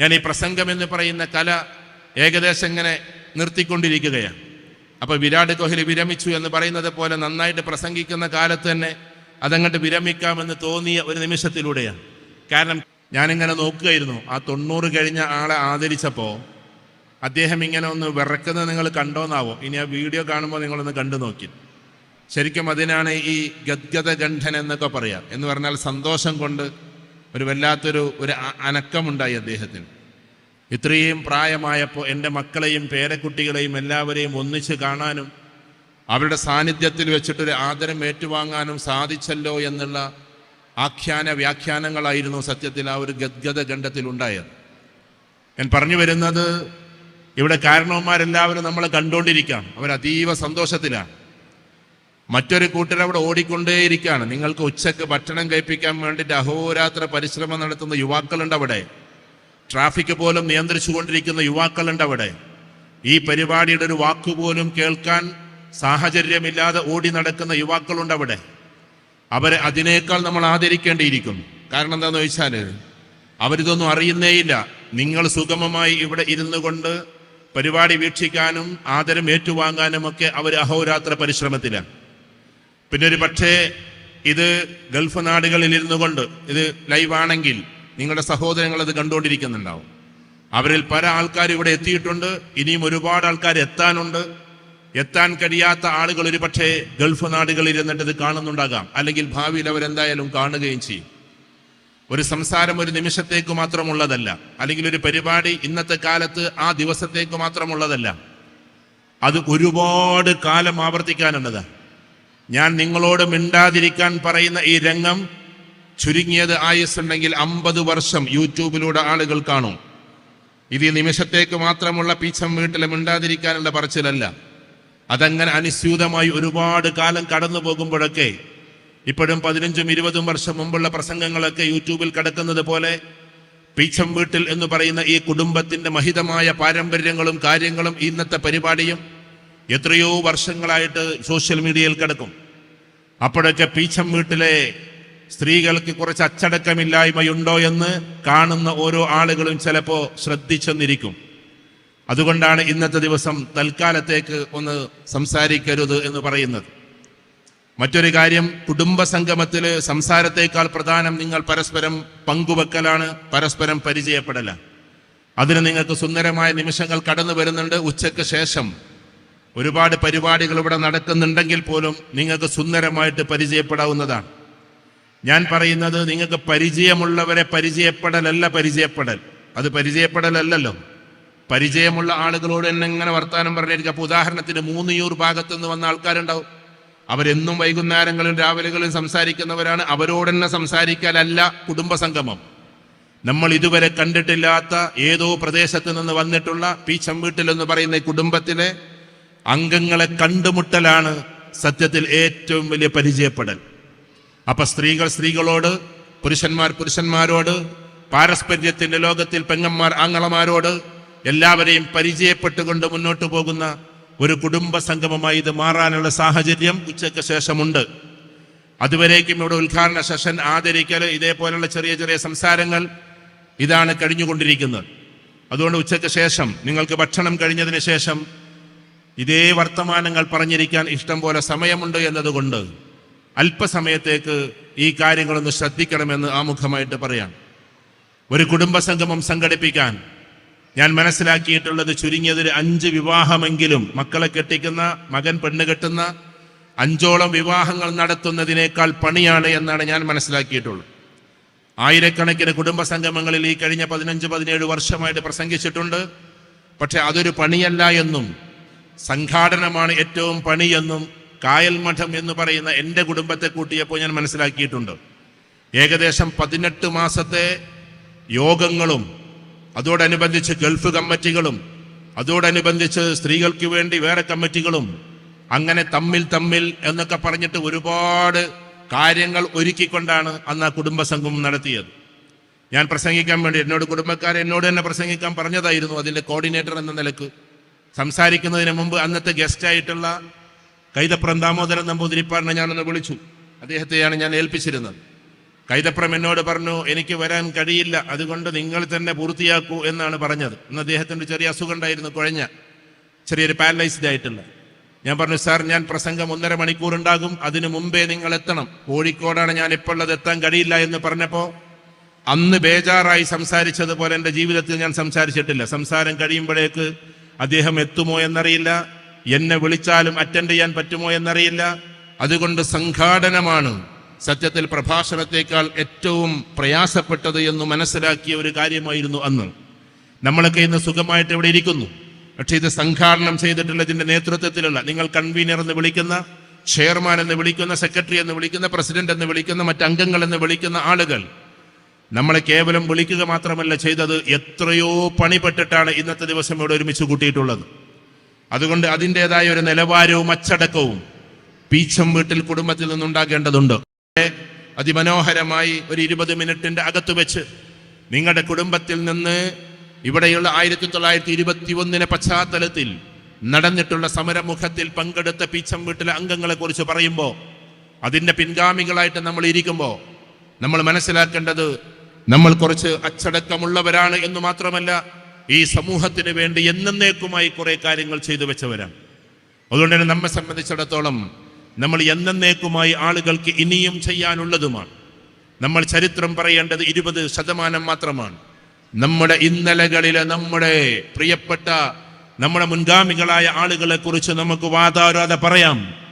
ഞാൻ ഈ പ്രസംഗം എന്ന് പറയുന്ന കല ഏകദേശം ഇങ്ങനെ നിർത്തിക്കൊണ്ടിരിക്കുകയാണ്. അപ്പോൾ വിരാട് കോഹ്ലി വിരമിച്ചു എന്ന് പറയുന്നത് പോലെ നന്നായിട്ട് പ്രസംഗിക്കുന്ന കാലത്ത് തന്നെ അതങ്ങോട്ട് വിരമിക്കാമെന്ന് തോന്നിയ ഒരു നിമിഷത്തിലൂടെയാണ്. കാരണം ഞാനിങ്ങനെ നോക്കുകയായിരുന്നു ആ തൊണ്ണൂറ് കഴിഞ്ഞ ആളെ ആദരിച്ചപ്പോൾ അദ്ദേഹം ഇങ്ങനെ ഒന്ന് വിറക്കുന്നത് നിങ്ങൾ കണ്ടോന്നാവോ? ഇനി ആ വീഡിയോ കാണുമ്പോൾ നിങ്ങളൊന്ന് കണ്ടു നോക്കി. ശരിക്കും അതിനാണ് ഈ ഗദ്ഗത ഗണ്ഠൻ എന്നൊക്കെ പറയാം. എന്ന് പറഞ്ഞാൽ സന്തോഷം കൊണ്ട് ഒരു വല്ലാത്തൊരു ഒരു അനക്കമുണ്ടായി അദ്ദേഹത്തിന്. ഇത്രയും പ്രായമായപ്പോൾ എന്റെ മക്കളെയും പേരക്കുട്ടികളെയും എല്ലാവരെയും ഒന്നിച്ച് കാണാനും അവരുടെ സാന്നിധ്യത്തിൽ വെച്ചിട്ടൊരു ആദരം ഏറ്റുവാങ്ങാനും സാധിച്ചല്ലോ എന്നുള്ള ആഖ്യാന വ്യാഖ്യാനങ്ങളായിരുന്നു സത്യത്തിൽ ആ ഒരു ഗദ്ഗത ഖണ്ഡത്തിൽ ഉണ്ടായത് ഞാൻ പറഞ്ഞു വരുന്നത് ഇവിടെ കാരണവന്മാരെല്ലാവരും നമ്മളെ കണ്ടുകൊണ്ടിരിക്കാം അവർ സന്തോഷത്തിലാണ്. മറ്റൊരു കൂട്ടർ അവിടെ ഓടിക്കൊണ്ടേയിരിക്കുകയാണ്. നിങ്ങൾക്ക് ഉച്ചയ്ക്ക് ഭക്ഷണം കഴിപ്പിക്കാൻ വേണ്ടിയിട്ട് അഹോരാത്ര പരിശ്രമം നടത്തുന്ന യുവാക്കളുണ്ട് അവിടെ. ട്രാഫിക് പോലും നിയന്ത്രിച്ചുകൊണ്ടിരിക്കുന്ന യുവാക്കളുണ്ട് അവിടെ. ഈ പരിപാടിയുടെ ഒരു വാക്കുപോലും കേൾക്കാൻ സാഹചര്യമില്ലാതെ ഓടി നടക്കുന്ന യുവാക്കളുണ്ട് അവിടെ. അവരെ അതിനേക്കാൾ നമ്മൾ ആദരിക്കേണ്ടിയിരിക്കുന്നു. കാരണം എന്താണെന്ന് ചോദിച്ചാൽ അവരിതൊന്നും അറിയുന്നേയില്ല. നിങ്ങൾ സുഗമമായി ഇവിടെ ഇരുന്നു കൊണ്ട് പരിപാടി വീക്ഷിക്കാനും ആദരം ഏറ്റുവാങ്ങാനും ഒക്കെ അവർ അഹോരാത്ര പരിശ്രമത്തിലാണ്. പിന്നെ ഒരു പക്ഷേ ഇത് ഗൾഫ് നാടുകളിൽ ഇരുന്നു കൊണ്ട് ഇത് ലൈവാണെങ്കിൽ നിങ്ങളുടെ സഹോദരങ്ങൾ അത് കണ്ടുകൊണ്ടിരിക്കുന്നുണ്ടാവും. അവരിൽ പല ആൾക്കാർ ഇവിടെ എത്തിയിട്ടുണ്ട് ഇനിയും ഒരുപാട് ആൾക്കാർ എത്താനുണ്ട്. എത്താൻ കഴിയാത്ത ആളുകൾ ഒരു പക്ഷേ ഗൾഫ് നാടുകളിൽ ഇരുന്നിട്ട് ഇത് കാണുന്നുണ്ടാകാം. അല്ലെങ്കിൽ ഭാവിയിൽ അവരെന്തായാലും കാണുകയും ചെയ്യും. ഒരു സംസാരം ഒരു നിമിഷത്തേക്ക് മാത്രമുള്ളതല്ല. അല്ലെങ്കിൽ ഒരു പരിപാടി ഇന്നത്തെ കാലത്ത് ആ ദിവസത്തേക്ക് മാത്രമുള്ളതല്ല. അത് ഒരുപാട് കാലം ആവർത്തിക്കാനുള്ളതാണ്. ഞാൻ നിങ്ങളോട് മിണ്ടാതിരിക്കാൻ പറയുന്ന ഈ രംഗം ചുരുങ്ങിയത് ആയുസ്സുണ്ടെങ്കിൽ അമ്പത് വർഷം യൂട്യൂബിലൂടെ ആളുകൾ കാണും. ഇത് ഈ നിമിഷത്തേക്ക് മാത്രമുള്ള പീച്ചം വീട്ടിൽ മിണ്ടാതിരിക്കാനുള്ള പറച്ചിലല്ല. അതങ്ങനെ അനുസ്യൂതമായി ഒരുപാട് കാലം കടന്നു പോകുമ്പോഴൊക്കെ ഇപ്പോഴും പതിനഞ്ചും ഇരുപതും വർഷം മുമ്പുള്ള പ്രസംഗങ്ങളൊക്കെ യൂട്യൂബിൽ കിടക്കുന്നത് പോലെ പീച്ചം വീട്ടിൽ എന്ന് പറയുന്ന ഈ കുടുംബത്തിന്റെ മഹിതമായ പാരമ്പര്യങ്ങളും കാര്യങ്ങളും ഇന്നത്തെ പരിപാടിയും എത്രയോ വർഷങ്ങളായിട്ട് സോഷ്യൽ മീഡിയയിൽ കിടക്കും. അപ്പോഴൊക്കെ പീച്ചം വീട്ടിലെ സ്ത്രീകൾക്ക് കുറച്ച് അച്ചടക്കമില്ലായ്മയുണ്ടോ എന്ന് കാണുന്ന ഓരോ ആളുകളും ചിലപ്പോൾ ശ്രദ്ധിച്ചെന്നിരിക്കും. അതുകൊണ്ടാണ് ഇന്നത്തെ ദിവസം തൽക്കാലത്തേക്ക് ഒന്ന് സംസാരിക്കരുത് എന്ന് പറയുന്നത്. മറ്റൊരു കാര്യം കുടുംബ സംഗമത്തിൽ സംസാരത്തേക്കാൾ പ്രധാനം നിങ്ങൾ പരസ്പരം പങ്കുവെക്കലാണ് പരസ്പരം പരിചയപ്പെടലാണ്. അതിന് നിങ്ങൾക്ക് സുന്ദരമായ നിമിഷങ്ങൾ കടന്നു വരുന്നുണ്ട് ഉച്ചയ്ക്ക് ശേഷം. ഒരുപാട് പരിപാടികൾ ഇവിടെ നടക്കുന്നുണ്ടെങ്കിൽ പോലും നിങ്ങൾക്ക് സുന്ദരമായിട്ട് പരിചയപ്പെടാവുന്നതാണ്. ഞാൻ പറയുന്നത് നിങ്ങൾക്ക് പരിചയമുള്ളവരെ പരിചയപ്പെടലല്ല പരിചയപ്പെടൽ. അത് പരിചയപ്പെടലല്ലല്ലോ. പരിചയമുള്ള ആളുകളോട് തന്നെ ഇങ്ങനെ വർത്താനം പറഞ്ഞിരിക്കും. അപ്പോൾ ഉദാഹരണത്തിന് മൂന്നിയൂർ ഭാഗത്തു നിന്ന് വന്ന ആൾക്കാരുണ്ടാവും. അവരെന്നും വൈകുന്നേരങ്ങളും രാവിലെകളും സംസാരിക്കുന്നവരാണ്. അവരോട് തന്നെ സംസാരിക്കാനല്ല കുടുംബ സംഗമം നമ്മൾ ഇതുവരെ കണ്ടിട്ടില്ലാത്ത ഏതോ പ്രദേശത്ത് നിന്ന് വന്നിട്ടുള്ള പി ചമ്പീട്ടിൽ എന്ന് പറയുന്ന കുടുംബത്തിലെ അംഗങ്ങളെ കണ്ടുമുട്ടലാണ് സത്യത്തിൽ ഏറ്റവും വലിയ പരിചയപ്പെടൽ. അപ്പൊ സ്ത്രീകൾ സ്ത്രീകളോട് പുരുഷന്മാർ പുരുഷന്മാരോട് പാരസ്പര്യത്തിന്റെ ലോകത്തിൽ പെങ്ങന്മാർ ആങ്ങളമാരോട് എല്ലാവരെയും പരിചയപ്പെട്ടുകൊണ്ട് മുന്നോട്ട് പോകുന്ന ഒരു കുടുംബ സംഗമമായി ഇത് മാറാനുള്ള സാഹചര്യം ഉച്ചയ്ക്ക് ശേഷമുണ്ട്. അതുവരേക്കും ഇവിടെ ഉദ്ഘാടന സെഷൻ ആദരിക്കൽ ഇതേപോലെയുള്ള ചെറിയ ചെറിയ സംസാരങ്ങൾ ഇതാണ് കഴിഞ്ഞുകൊണ്ടിരിക്കുന്നത്. അതുകൊണ്ട് ഉച്ചയ്ക്ക് ശേഷം നിങ്ങൾക്ക് ഭക്ഷണം കഴിഞ്ഞതിന് ശേഷം ഇതേ വർത്തമാനങ്ങൾ പറഞ്ഞിരിക്കാൻ ഇഷ്ടം പോലെ സമയമുണ്ട് എന്നതുകൊണ്ട് അല്പസമയത്തേക്ക് ഈ കാര്യങ്ങളൊന്ന് ശ്രദ്ധിക്കണമെന്ന് ആമുഖമായിട്ട് പറയാം. ഒരു കുടുംബ സംഗമം സംഘടിപ്പിക്കാൻ ഞാൻ മനസ്സിലാക്കിയിട്ടുള്ളത് ചുരുങ്ങിയതിൽ അഞ്ച് വിവാഹമെങ്കിലും മക്കളെ കെട്ടിക്കുന്ന മകൻ പെണ്ണ് കെട്ടുന്ന അഞ്ചോളം വിവാഹങ്ങൾ നടത്തുന്നതിനേക്കാൾ പണിയാണ് എന്നാണ് ഞാൻ മനസ്സിലാക്കിയിട്ടുള്ളത്. ആയിരക്കണക്കിന് കുടുംബ സംഗമങ്ങളിൽ ഈ കഴിഞ്ഞ പതിനഞ്ച് പതിനേഴ് വർഷമായിട്ട് പ്രസംഗിച്ചിട്ടുണ്ട്. പക്ഷെ അതൊരു പണിയല്ല എന്നും സംഘാടനമാണ് ഏറ്റവും പണിയെന്നും കായൽ മഠം എന്ന് പറയുന്ന എന്റെ കുടുംബത്തെ കൂട്ടിയപ്പോൾ ഞാൻ മനസ്സിലാക്കിയിട്ടുണ്ട്. ഏകദേശം പതിനെട്ട് മാസത്തെ യോഗങ്ങളും അതോടനുബന്ധിച്ച് ഗൾഫ് കമ്മിറ്റികളും അതോടനുബന്ധിച്ച് സ്ത്രീകൾക്ക് വേണ്ടി വേറെ കമ്മിറ്റികളും അങ്ങനെ തമ്മിൽ തമ്മിൽ എന്നൊക്കെ പറഞ്ഞിട്ട് ഒരുപാട് കാര്യങ്ങൾ ഒരുക്കിക്കൊണ്ടാണ് അന്ന് ആ കുടുംബസംഘം നടത്തിയത്. ഞാൻ പ്രസംഗിക്കാൻ വേണ്ടി എന്നോട് കുടുംബക്കാരെ എന്നോട് തന്നെ പ്രസംഗിക്കാൻ പറഞ്ഞതായിരുന്നു അതിന്റെ കോർഡിനേറ്റർ എന്ന നിലയ്ക്ക്. സംസാരിക്കുന്നതിന് മുമ്പ് അന്നത്തെ ഗസ്റ്റായിട്ടുള്ള കൈതപ്രം ദാമോദരൻ നമ്പൂതിരിപ്പാടിനെ ഞാനൊന്ന് വിളിച്ചു. അദ്ദേഹത്തെയാണ് ഞാൻ ഏൽപ്പിച്ചിരുന്നത്. കൈതപ്രം എന്നോട് പറഞ്ഞു എനിക്ക് വരാൻ കഴിയില്ല. അതുകൊണ്ട് നിങ്ങൾ തന്നെ പൂർത്തിയാക്കൂ എന്നാണ് പറഞ്ഞത്. ഇന്ന് അദ്ദേഹത്തിന്റെ ചെറിയ അസുഖം ഉണ്ടായിരുന്നു കുഴഞ്ഞ ചെറിയൊരു പാരലൈസ്ഡ് ആയിട്ടുള്ള. ഞാൻ പറഞ്ഞു സാർ ഞാൻ പ്രസംഗം ഒന്നര മണിക്കൂർ ഉണ്ടാകും. അതിനു മുമ്പേ നിങ്ങൾ എത്തണം. കോഴിക്കോടാണ് ഞാൻ ഇപ്പോൾ ഉള്ളത് എത്താൻ കഴിയില്ല എന്ന് പറഞ്ഞപ്പോൾ അന്ന് ബേജാറായി സംസാരിച്ചതുപോലെ എന്റെ ജീവിതത്തിൽ ഞാൻ സംസാരിച്ചിട്ടില്ല. സംസാരം കഴിയുമ്പോഴേക്ക് അദ്ദേഹം എത്തുമോ എന്നറിയില്ല. എന്നെ വിളിച്ചാലും അറ്റൻഡ് ചെയ്യാൻ പറ്റുമോ എന്നറിയില്ല. അതുകൊണ്ട് സംഘാടനമാണ് സത്യത്തിൽ പ്രഭാഷണത്തെക്കാൾ ഏറ്റവും പ്രയാസപ്പെട്ടത് എന്ന് മനസ്സിലാക്കിയ ഒരു കാര്യമായിരുന്നു അന്ന്. നമ്മളൊക്കെ ഇന്ന് സുഖമായിട്ട് ഇവിടെ ഇരിക്കുന്നു. പക്ഷേ ഇത് സംഘാടനം ചെയ്തിട്ടുള്ളതിന്റെ നേതൃത്വത്തിലുള്ള നിങ്ങൾ കൺവീനർ എന്ന് വിളിക്കുന്ന ചെയർമാൻ എന്ന് വിളിക്കുന്ന സെക്രട്ടറി എന്ന് വിളിക്കുന്ന പ്രസിഡന്റ് എന്ന് വിളിക്കുന്ന മറ്റ് അംഗങ്ങൾ എന്ന് വിളിക്കുന്ന ആളുകൾ നമ്മളെ കേവലം വിളിക്കുക മാത്രമല്ല ചെയ്തത് എത്രയോ പണിപ്പെട്ടിട്ടാണ് ഇന്നത്തെ ദിവസം ഇവിടെ ഒരുമിച്ച് കൂട്ടിയിട്ടുള്ളത്. അതുകൊണ്ട് അതിന്റെതായ ഒരു നിലവാരവും അച്ചടക്കവും പീച്ചം വീട്ടിൽ കുടുംബത്തിൽ നിന്നുണ്ടാകേണ്ടതുണ്ട്. അതിമനോഹരമായി ഒരു ഇരുപത് മിനിറ്റിന്റെ അകത്ത് വെച്ച് നിങ്ങളുടെ കുടുംബത്തിൽ നിന്ന് ഇവിടെയുള്ള ആയിരത്തി തൊള്ളായിരത്തി ഇരുപത്തി ഒന്നിന് പശ്ചാത്തലത്തിൽ നടന്നിട്ടുള്ള സമരമുഖത്തിൽ പങ്കെടുത്ത പീച്ചം വീട്ടിലെ അംഗങ്ങളെ കുറിച്ച് പറയുമ്പോൾ അതിന്റെ പിൻഗാമികളായിട്ട് നമ്മൾ ഇരിക്കുമ്പോൾ നമ്മൾ മനസ്സിലാക്കേണ്ടത് നമ്മൾ കുറച്ച് അച്ചടക്കമുള്ളവരാണ് എന്ന് മാത്രമല്ല ഈ സമൂഹത്തിന് വേണ്ടി എന്നേക്കുമായി കുറെ കാര്യങ്ങൾ ചെയ്തു വെച്ചവരാണ്. അതുകൊണ്ട് തന്നെ നമ്മെ സംബന്ധിച്ചിടത്തോളം നമ്മൾ എന്നേക്കുമായി ആളുകൾക്ക് ഇനിയും ചെയ്യാനുള്ളതുമാണ്. നമ്മൾ ചരിത്രം പറയേണ്ടത് ഇരുപത് ശതമാനം മാത്രമാണ്. നമ്മുടെ ഇന്നലകളിലെ നമ്മുടെ പ്രിയപ്പെട്ട നമ്മുടെ മുൻഗാമികളായ ആളുകളെ കുറിച്ച് നമുക്ക് വാതാരാതെ പറയാം.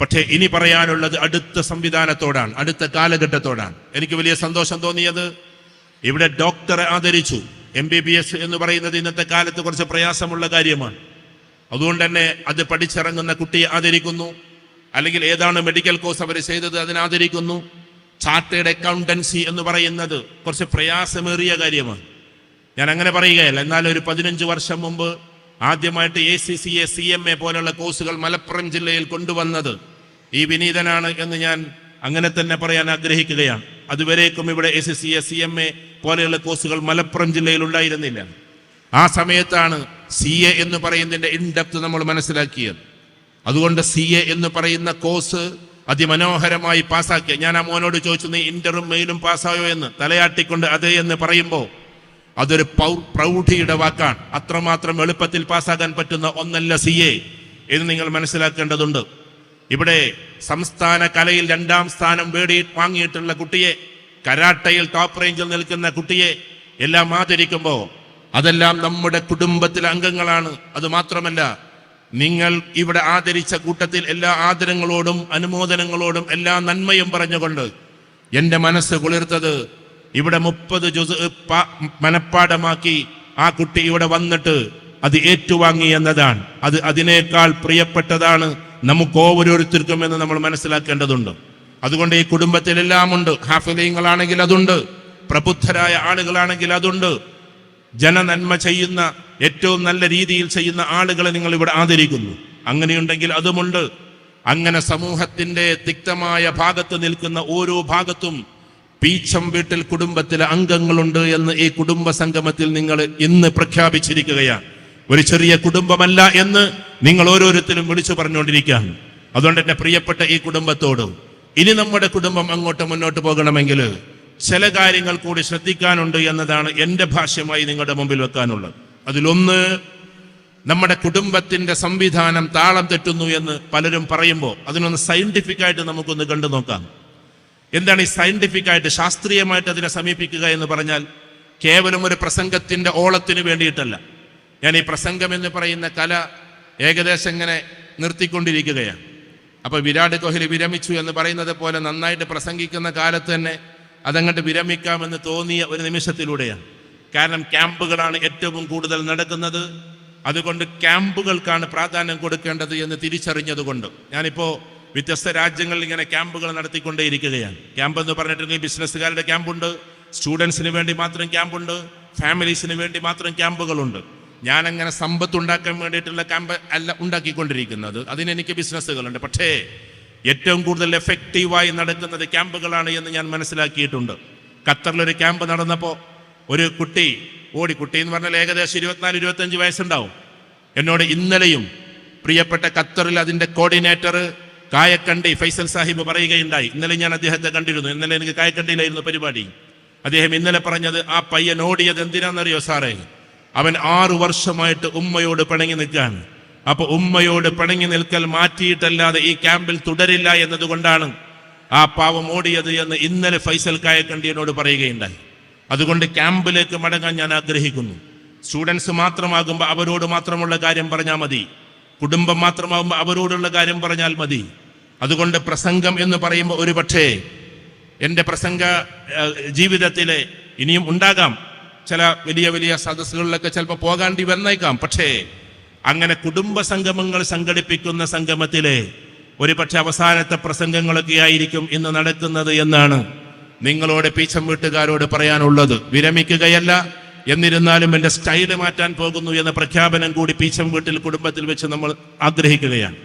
പക്ഷേ ഇനി പറയാനുള്ളത് അടുത്ത സംവിധാനത്തോടാണ് അടുത്ത കാലഘട്ടത്തോടാണ്. എനിക്ക് വലിയ സന്തോഷം തോന്നിയത്. ഇവിടെ ഡോക്ടറെ ആദരിച്ചു. എം ബി ബി എസ് എന്ന് പറയുന്നത് ഇന്നത്തെ കാലത്ത് കുറച്ച് പ്രയാസമുള്ള കാര്യമാണ്. അതുകൊണ്ട് തന്നെ അത് പഠിച്ചിറങ്ങുന്ന കുട്ടിയെ ആദരിക്കുന്നു. അല്ലെങ്കിൽ ഏതാണ് മെഡിക്കൽ കോഴ്സ് അവർ ചെയ്തത് അതിനാദരിക്കുന്നു ചാർട്ടേഡ് അക്കൗണ്ടൻസി എന്ന് പറയുന്നത് കുറച്ച് പ്രയാസമേറിയ കാര്യമാണ്. ഞാൻ അങ്ങനെ പറയുകയല്ല. എന്നാൽ ഒരു പതിനഞ്ച് വർഷം മുമ്പ് ആദ്യമായിട്ട് A C C A C M A പോലുള്ള കോഴ്സുകൾ മലപ്പുറം ജില്ലയിൽ കൊണ്ടുവന്നത് ഈ വിനീതനാണ് എന്ന് ഞാൻ അങ്ങനെ തന്നെ പറയാൻ ആഗ്രഹിക്കുകയാണ്. അതുവരേക്കും ഇവിടെ S S C A C M A പോലെയുള്ള കോഴ്സുകൾ മലപ്പുറം ജില്ലയിൽ ഉണ്ടായിരുന്നില്ല. ആ സമയത്താണ് സി എ എന്ന് പറയുന്നതിന്റെ ഇൻഡെപ്ത് നമ്മൾ മനസ്സിലാക്കിയത്. അതുകൊണ്ട് സി എ എന്ന് പറയുന്ന കോഴ്സ് അതിമനോഹരമായി പാസ്സാക്കിയ ഞാൻ ആ മോനോട് ചോദിച്ചു നീ ഇന്ററും മെയിലും പാസ്സായോ എന്ന്? തലയാട്ടിക്കൊണ്ട് അതെ എന്ന് പറയുമ്പോൾ അതൊരു പ്രൗഢിയുടെ വാക്കാണ്. അത്രമാത്രം എളുപ്പത്തിൽ പാസ്സാകാൻ പറ്റുന്ന ഒന്നല്ല സി എന്ന് നിങ്ങൾ മനസ്സിലാക്കേണ്ടതുണ്ട്. ഇവിടെ സംസ്ഥാന കലയിൽ രണ്ടാം സ്ഥാനം വേടി വാങ്ങിയിട്ടുള്ള കുട്ടിയെ കരാട്ടയിൽ ടോപ്പ് റേഞ്ചിൽ നിൽക്കുന്ന കുട്ടിയെ എല്ലാം ആദരിക്കുമ്പോൾ അതെല്ലാം നമ്മുടെ കുടുംബത്തിലെ അംഗങ്ങളാണ്. അത് മാത്രമല്ല നിങ്ങൾ ഇവിടെ ആദരിച്ച കൂട്ടത്തിൽ എല്ലാ ആദരങ്ങളോടും അനുമോദനങ്ങളോടും എല്ലാ നന്മയും പറഞ്ഞുകൊണ്ട് എന്റെ മനസ്സ് കുളിർത്തത് ഇവിടെ മുപ്പത് ജുസ് മനപ്പാടമാക്കി ആ കുട്ടി ഇവിടെ വന്നിട്ട് അത് ഏറ്റുവാങ്ങി എന്നതാണ്. അത് അതിനേക്കാൾ പ്രിയപ്പെട്ടതാണ്. നമുക്ക് ഓരോരുത്തർക്കും എന്ന് നമ്മൾ മനസ്സിലാക്കേണ്ടതുണ്ട്. അതുകൊണ്ട് ഈ കുടുംബത്തിലെല്ലാം ഉണ്ട്. ഹാഫിലയങ്ങളാണെങ്കിൽ അതുണ്ട്. പ്രബുദ്ധരായ ആളുകളാണെങ്കിൽ അതുണ്ട്. ജനനന്മ ചെയ്യുന്ന ഏറ്റവും നല്ല രീതിയിൽ ചെയ്യുന്ന ആളുകളെ നിങ്ങൾ ഇവിടെ ആദരിക്കുന്നു. അങ്ങനെയുണ്ടെങ്കിൽ അതുമുണ്ട്. അങ്ങനെ സമൂഹത്തിന്റെ തിക്തമായ ഭാഗത്ത് നിൽക്കുന്ന ഓരോ ഭാഗത്തും പീച്ചം വീട്ടിൽ കുടുംബത്തിലെ അംഗങ്ങളുണ്ട് എന്ന് ഈ കുടുംബ സംഗമത്തിൽ നിങ്ങൾ ഇന്ന് പ്രഖ്യാപിച്ചിരിക്കുകയാണ്. ഒരു ചെറിയ കുടുംബമല്ല എന്ന് നിങ്ങൾ ഓരോരുത്തരും വിളിച്ചു പറഞ്ഞുകൊണ്ടിരിക്കുകയാണ്. അതുകൊണ്ട് എന്റെ പ്രിയപ്പെട്ട ഈ കുടുംബത്തോട് ഇനി നമ്മുടെ കുടുംബം അങ്ങോട്ട് മുന്നോട്ട് പോകണമെങ്കിൽ ചില കാര്യങ്ങൾ കൂടി ശ്രദ്ധിക്കാനുണ്ട് എന്നതാണ് എന്റെ ഭാഷ്യമായി നിങ്ങളുടെ മുമ്പിൽ വെക്കാനുള്ളത്. അതിലൊന്ന് നമ്മുടെ കുടുംബത്തിന്റെ സംവിധാനം താളം തെറ്റുന്നു എന്ന് പലരും പറയുമ്പോൾ അതിനൊന്ന് സയന്റിഫിക് ആയിട്ട് നമുക്കൊന്ന് കണ്ടു നോക്കാം. എന്താണ് ഈ സയന്റിഫിക് ആയിട്ട് ശാസ്ത്രീയമായിട്ട് അതിനെ സമീപിക്കുക എന്ന് പറഞ്ഞാൽ കേവലം ഒരു പ്രസംഗത്തിന്റെ ഓളത്തിന് വേണ്ടിയിട്ടല്ല. ഞാൻ ഈ പ്രസംഗം എന്ന് പറയുന്ന കല ഏകദേശം ഇങ്ങനെ നിർത്തിക്കൊണ്ടിരിക്കുകയാണ്. അപ്പൊ വിരാട് കോഹ്ലി വിരമിച്ചു എന്ന് പറയുന്നത് പോലെ നന്നായിട്ട് പ്രസംഗിക്കുന്ന കാലത്ത് തന്നെ അതങ്ങോട്ട് വിരമിക്കാമെന്ന് തോന്നിയ ഒരു നിമിഷത്തിലൂടെയാണ്. കാരണം ക്യാമ്പുകളാണ് ഏറ്റവും കൂടുതൽ നടക്കുന്നത്. അതുകൊണ്ട് ക്യാമ്പുകൾക്കാണ് പ്രാധാന്യം കൊടുക്കേണ്ടത് എന്ന് തിരിച്ചറിഞ്ഞതുകൊണ്ട് ഞാനിപ്പോ വ്യത്യസ്ത രാജ്യങ്ങളിൽ ഇങ്ങനെ ക്യാമ്പുകൾ നടത്തിക്കൊണ്ടേയിരിക്കുകയാണ്. ക്യാമ്പ് എന്ന് പറഞ്ഞിട്ടുണ്ടെങ്കിൽ ബിസിനസ്സുകാരുടെ ക്യാമ്പുണ്ട്. സ്റ്റുഡൻസിന് വേണ്ടി മാത്രം ക്യാമ്പുണ്ട്. ഫാമിലീസിന് വേണ്ടി മാത്രം ക്യാമ്പുകളുണ്ട്. ഞാൻ അങ്ങനെ സമ്പത്ത് ഉണ്ടാക്കാൻ വേണ്ടിയിട്ടുള്ള ക്യാമ്പ് അല്ല ഉണ്ടാക്കിക്കൊണ്ടിരിക്കുന്നത്. അതിനെനിക്ക് ബിസിനസ്സുകളുണ്ട് പക്ഷേ ഏറ്റവും കൂടുതൽ എഫക്റ്റീവായി നടക്കുന്നത് ക്യാമ്പുകളാണ് എന്ന് ഞാൻ മനസ്സിലാക്കിയിട്ടുണ്ട്. ഖത്തറിലൊരു ക്യാമ്പ് നടന്നപ്പോൾ ഒരു കുട്ടി ഓടി കുട്ടി എന്ന് പറഞ്ഞാൽ ഏകദേശം ഇരുപത്തിനാല് ഇരുപത്തഞ്ച് വയസ്സുണ്ടാവും. എന്നോട് ഇന്നലെയും പ്രിയപ്പെട്ട ഖത്തറിൽ അതിന്റെ കോർഡിനേറ്റർ കായക്കണ്ടി ഫൈസൽ സാഹിബ് പറയുകയുണ്ടായി. ഇന്നലെ ഞാൻ അദ്ദേഹത്തെ കണ്ടിരുന്നു. ഇന്നലെ എനിക്ക് കായക്കണ്ടിയിലായിരുന്നു പരിപാടി. അദ്ദേഹം ഇന്നലെ പറഞ്ഞത് ആ പയ്യൻ ഓടിയത് എന്തിനാണെന്നറിയോ സാറേ? അവൻ ആറു വർഷമായിട്ട് ഉമ്മയോട് പിണങ്ങി നിൽക്കാൻ. അപ്പൊ ഉമ്മയോട് പിണങ്ങി നിൽക്കൽ മാറ്റിയിട്ടല്ലാതെ ഈ ക്യാമ്പിൽ തുടരില്ല എന്നതുകൊണ്ടാണ് ആ പാവം ഓടിയത് എന്ന് ഇന്നലെ ഫൈസൽ കായക്കണ്ടിയനോട് പറയുകയുണ്ടായി. അതുകൊണ്ട് ക്യാമ്പിലേക്ക് മടങ്ങാൻ ഞാൻ ആഗ്രഹിക്കുന്നു. സ്റ്റുഡൻസ് മാത്രമാകുമ്പോൾ അവരോട് മാത്രമുള്ള കാര്യം പറഞ്ഞാൽ മതി. കുടുംബം മാത്രമാകുമ്പോൾ അവരോടുള്ള കാര്യം പറഞ്ഞാൽ മതി. അതുകൊണ്ട് പ്രസംഗം എന്ന് പറയുമ്പോൾ ഒരു പക്ഷേ എന്റെ പ്രസംഗ ജീവിതത്തിലെ ഇനിയും ഉണ്ടാകാം. ചില വലിയ വലിയ സദസ്സുകളിലൊക്കെ ചിലപ്പോൾ പോകാണ്ടി വന്നേക്കാം. പക്ഷേ അങ്ങനെ കുടുംബ സംഗമങ്ങൾ സംഘടിപ്പിക്കുന്ന സംഗമത്തിലെ ഒരു പക്ഷെ അവസാനത്തെ പ്രസംഗങ്ങളൊക്കെ ആയിരിക്കും ഇന്ന് നടക്കുന്നത് എന്നാണ് നിങ്ങളോട് പീച്ചം വീട്ടുകാരോട് പറയാനുള്ളത്. വിരമിക്കുകയല്ല എന്നിരുന്നാലും എന്റെ സ്റ്റൈൽ മാറ്റാൻ പോകുന്നു എന്ന പ്രഖ്യാപനം കൂടി പീച്ചം വീട്ടിൽ കുടുംബത്തിൽ വെച്ച് നമ്മൾ ആഗ്രഹിക്കുകയാണ്.